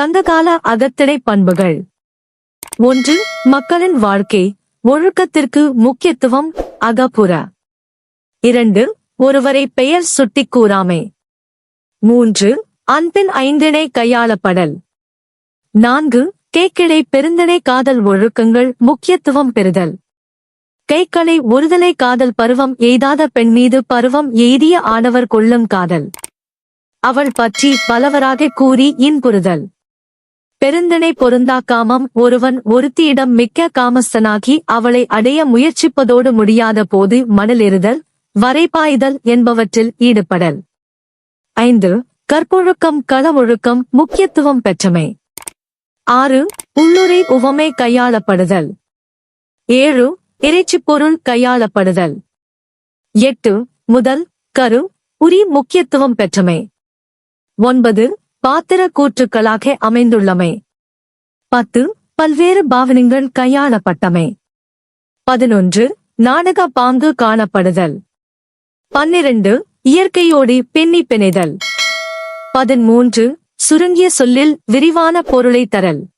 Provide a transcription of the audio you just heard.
சங்ககால அகத்திடை பண்புகள். ஒன்று மக்களின் வாழ்க்கை ஒழுக்கத்திற்கு முக்கியத்துவம் அகப்புற. இரண்டு ஒருவரை பெயர் சுட்டிக் கூறாமை. மூன்று அன்பின் ஐந்திணை கையாளப்படல். நான்கு கேக்கிடை பெருந்திணை காதல் ஒழுக்கங்கள் முக்கியத்துவம் பெறுதல். கைக்களை ஒருதலை காதல் பருவம் எய்தாத பெண் மீது பருவம் எய்திய ஆடவர் கொள்ளும் காதல். அவள் பற்றி பலவராக கூறி இன்புறுதல். பெருந்திணை பொருந்தா காமம் ஒருவன் ஒருத்தியிடம் மிக்க காமஸ்தனாகி அவளை அடைய முயற்சிப்பதோடு முடியாத போது மணலெறுதல் வரைபாய்தல் என்பவற்றில் ஈடுபடல். ஐந்து கற்பொழுக்கம் களவொழுக்கம் முக்கியத்துவம் பெற்றமை. ஆறு உள்ளுரை உவமை கையாளப்படுதல். ஏழு இறைச்சிப் பொருள் கையாளப்படுதல். எட்டு முதல் கரு உரி முக்கியத்துவம் பெற்றமை. ஒன்பது பாத்திர கூற்றுக்களாக அமைந்துள்ளமை. பத்து பல்வேறு பாவனைகள் கையாளப்பட்டமை. பதினொன்று நாடக பாங்கு காணப்படுதல். பன்னிரண்டு இயற்கையோடு பின்னி பிணைதல். பதிமூன்று சுருங்கிய சொல்லில் விரிவான பொருளை தரல்.